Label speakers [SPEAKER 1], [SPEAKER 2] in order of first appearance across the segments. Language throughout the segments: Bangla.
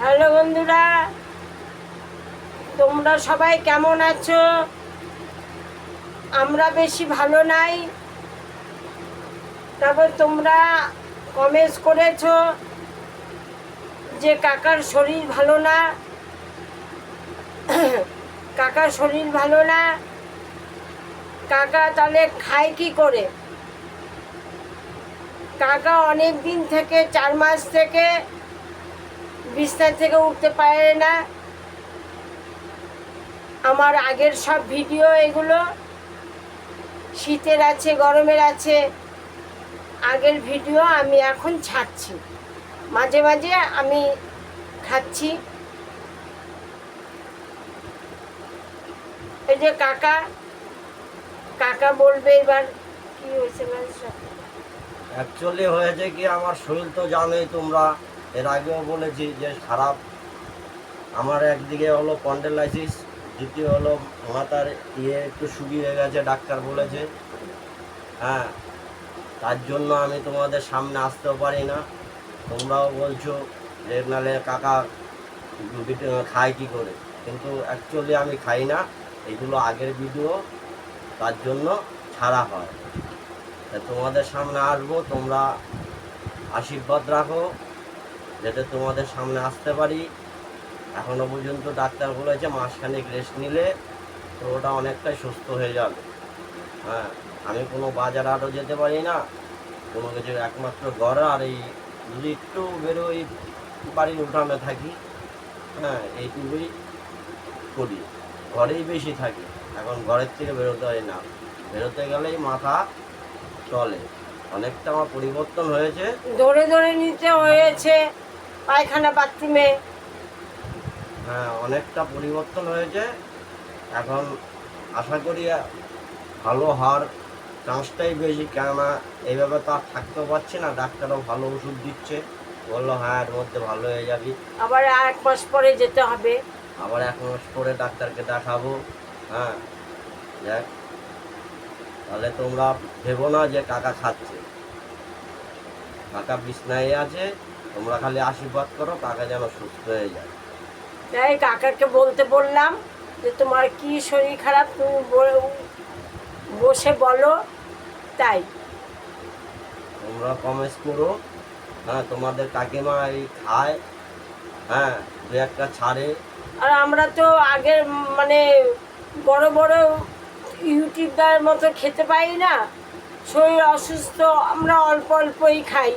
[SPEAKER 1] হ্যালো বন্ধুরা, তোমরা সবাই কেমন আছো? আমরা বেশি ভালো নাই। তারপর তোমরা কমেন্টস করেছ যে কাকার শরীর ভালো না। কাকার শরীর ভালো না। কাকা তাহলে খায় কি করে? কাকা অনেক দিন থেকে, চার মাস থেকে বিছনা থেকে উঠতে পারে না। আমার আগের সব ভিডিও এগুলো শীতের আছে, গরমের আছে, আগের ভিডিও আমি এখন ছাড়ছি। মাঝে মাঝে আমি খাচ্ছি। এই যে কাকা কাকা বলবে এবার কি হয়েছে মানুষটা
[SPEAKER 2] অ্যাকচুয়ালি হয়েছে কি, আমার শরীর তো জানোই তোমরা এর আগেও বলেছি যে খারাপ। আমার একদিকে হলো কন্ডেলাইসিস দ্বিতীয় হলো মাথার ইয়ে একটু শুকিয়ে গেছে, ডাক্তার বলেছে। হ্যাঁ তার জন্য আমি তোমাদের সামনে আসতেও পারি না। তোমরাও বলছো যে, নালে কাকা খায় কি করে? কিন্তু অ্যাকচুয়ালি আমি খাই না। এগুলো আগের ভিডিও তার জন্য ছাড়া হয়। তোমাদের সামনে আসব, তোমরা আশীর্বাদ রাখো। যাতে তোমাদের সামনে আসতে পারি। এখনও পর্যন্ত ডাক্তার বলেছে মাসখানেক রেস্ট নিলে তো ওটা অনেকটাই সুস্থ হয়ে যাবে। হ্যাঁ আমি কোনো বাজার আরও যেতে পারি না। কোনো কিছু একমাত্র ঘর, আর এই যদি একটু বেরোই, বাড়ির উঠানে থাকি হ্যাঁ এইটুকুই করি। ঘরেই বেশি থাকি, এখন ঘরের থেকে বেরোতে হয় না। বেরোতে গেলেই মাথা চলে। অনেকটা আমার পরিবর্তন হয়েছে।
[SPEAKER 1] ধরে ধরে নিতে হয়েছে। পায়খানা বাথরুমে।
[SPEAKER 2] হ্যাঁ অনেকটা পরিবর্তন হয়েছে। এখন আশা করি ভালো হওয়ার চান্সটাই বেশি কেননা এইভাবে তো আর থাকতেও পারছি না। ডাক্তারও ভালো ওষুধ দিচ্ছে। বলল হ্যাঁ এর মধ্যে ভালো হয়ে যাবি।
[SPEAKER 1] আবার এক মাস পরে যেতে হবে।
[SPEAKER 2] আবার এক মাস পরে ডাক্তারকে দেখাবো। হ্যাঁ দেখ। তাহলে তোমরা ভেবো না যে কাকা খাচ্ছে। কাকা বিছনায় আছে তোমরা খালি আশীর্বাদ করো কাকা যেন সুস্থ হয়ে যায়।
[SPEAKER 1] তাই কাকাকে বলতে বললাম যে তোমার কি শরীর খারাপ তুমি বসে বলো তাই।
[SPEAKER 2] তোমরা কমেন্টস করো হ্যাঁ তোমাদের কাকিমা এই খায় হ্যাঁ দু একটা ছাড়ে।
[SPEAKER 1] আর আমরা তো আগের মানে বড় বড় ইউটিউবার মতো খেতে পাই না। শরীর অসুস্থ আমরা অল্প অল্পই খাই।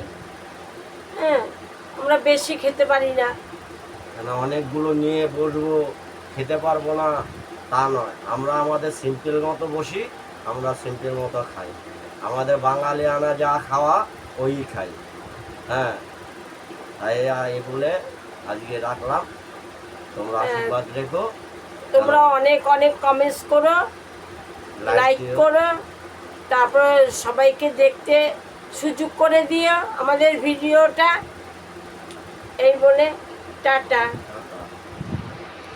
[SPEAKER 1] হ্যাঁ আমরা বেশি খেতে পারি না।
[SPEAKER 2] কেন? অনেকগুলো নিয়ে বসবো খেতে পারব না তা নয়। আমরা আমাদের সিম্পল মতো বসি আমরা সিম্পল মতো খাই। আমাদের বাঙালি আনা যা খাওয়া ওই খাই। হ্যাঁ তাই এই বলে আজকে রাখলাম। তোমরা
[SPEAKER 1] হ্যাঁ।
[SPEAKER 2] আশীর্বাদ রেখো।
[SPEAKER 1] তোমরা অনেক অনেক কমেন্টস করো লাইক। করো। তারপরে সবাইকে দেখতে সুযোগ করে দিও আমাদের ভিডিওটা। এই বলে টাটা।